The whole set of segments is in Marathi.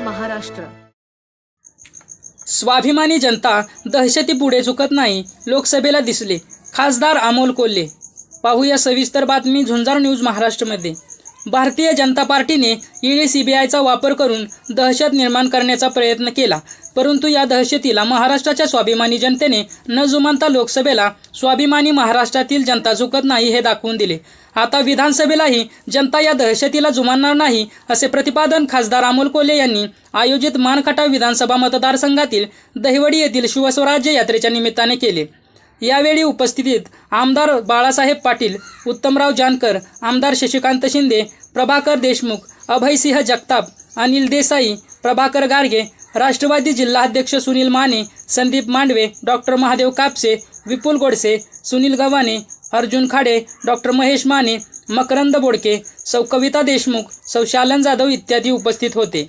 महाराष्ट्र. स्वाभिमानी जनता दहशती पुढे चुकत नाही लोकसभेला दिसले. खासदार अमोल कोल्हे. पाहूया सविस्तर बातमी झुंजार न्यूज महाराष्ट्रमध्ये. भारतीय जनता पार्टीने ईडी सीबीआयचा वापर करून दहशत निर्माण करण्याचा प्रयत्न केला. परंतु या दहशतीला महाराष्ट्राच्या स्वाभिमानी जनतेने न जुमानता लोकसभेला स्वाभिमानी महाराष्ट्रातील जनता झुकत नाही हे दाखवून दिले. आता विधानसभेलाही जनता या दहशतीला जुमानणार नाही असे प्रतिपादन खासदार अमोल कोल्हे यांनी आयोजित मानखटाव विधानसभा मतदारसंघातील दहिवडी येथील शिवस्वराज्य यात्रेच्या निमित्ताने केले. यावेळी उपस्थितीत आमदार बाळासाहेब पाटील उत्तमराव जानकर आमदार शशिकांत शिंदे प्रभाकर देशमुख अभयसिंह जगताप अनिल देसाई प्रभाकर गारगे राष्ट्रवादी जिल्हाध्यक्ष सुनील माने संदीप मांडवे डॉक्टर महादेव कापसे विपुल गोडसे सुनील गव्हाणे अर्जुन खाडे डॉक्टर महेश माने मकरंद बोडके सौ कविता देशमुख सौ शालन जाधव इत्यादी उपस्थित होते.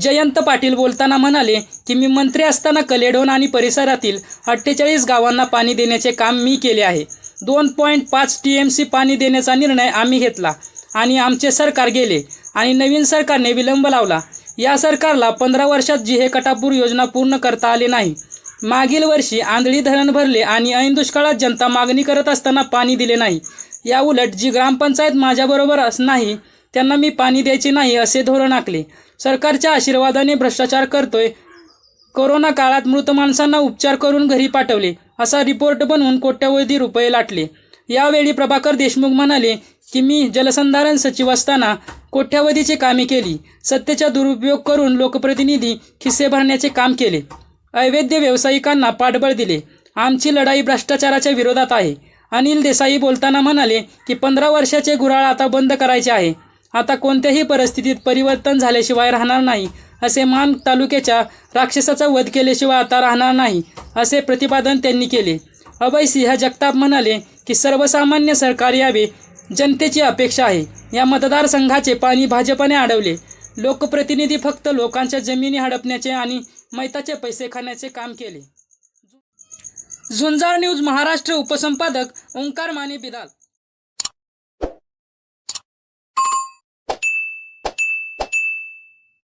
जयंत पाटील बोलताना म्हणाले की मी मंत्री असताना कलेडोन आणि परिसरातील अठ्ठेचाळीस गावांना पाणी देण्याचे काम मी केले आहे. दोन पॉईंट पाच टी एम सी पाणी देण्याचा निर्णय आम्ही घेतला आणि आमचे सरकार गेले आणि नवीन सरकारने विलंब लावला. या सरकारला पंधरा वर्षात जिहे कटापूर योजना पूर्ण करता आली नाही. मागील वर्षी आंधळी धरण भरले आणि ऐन दुष्काळात जनता मागणी करत असताना पाणी दिले नाही. या उलट जी ग्रामपंचायत माझ्याबरोबर अस नाही त्यांना मी पाणी द्यायचे नाही असे धोरण आखले. सरकारच्या आशीर्वादाने भ्रष्टाचार करतोय. कोरोना काळात मृत माणसांना उपचार करून घरी पाठवले असा रिपोर्ट बनवून कोट्यवधी रुपये लाटले. यावेळी प्रभाकर देशमुख म्हणाले की मी जलसंधारण सचिव असताना कोट्यावधीची कामे केली. सत्तेचा दुरुपयोग करून लोकप्रतिनिधी खिस्से भरण्याचे काम केले. अवैध व्यावसायिकांना पाठबळ दिले. आमची लढाई भ्रष्टाचाराच्या विरोधात आहे. अनिल देसाई बोलताना म्हणाले की पंधरा वर्षाचे गुराळ आता बंद करायचे आहे. आता कोणत्याही परिस्थितीत परिवर्तन झाल्याशिवाय राहणार नाही असे मान तालुक्याच्या राक्षसाचा वध केल्याशिवाय आता राहणार नाही असे प्रतिपादन त्यांनी केले. अभयसिंह जगताप म्हणाले की सर्वसामान्य सरकार यावे जनतेची अपेक्षा आहे. या मतदारसंघाचे पाणी भाजपने अडवले. लोकप्रतिनिधी फक्त लोकांच्या जमिनी हडपण्याचे आणि मैताचे पैसे खाण्याचे काम केले. झुंजार न्यूज महाराष्ट्र उपसंपादक ओंकार माने बिदाल.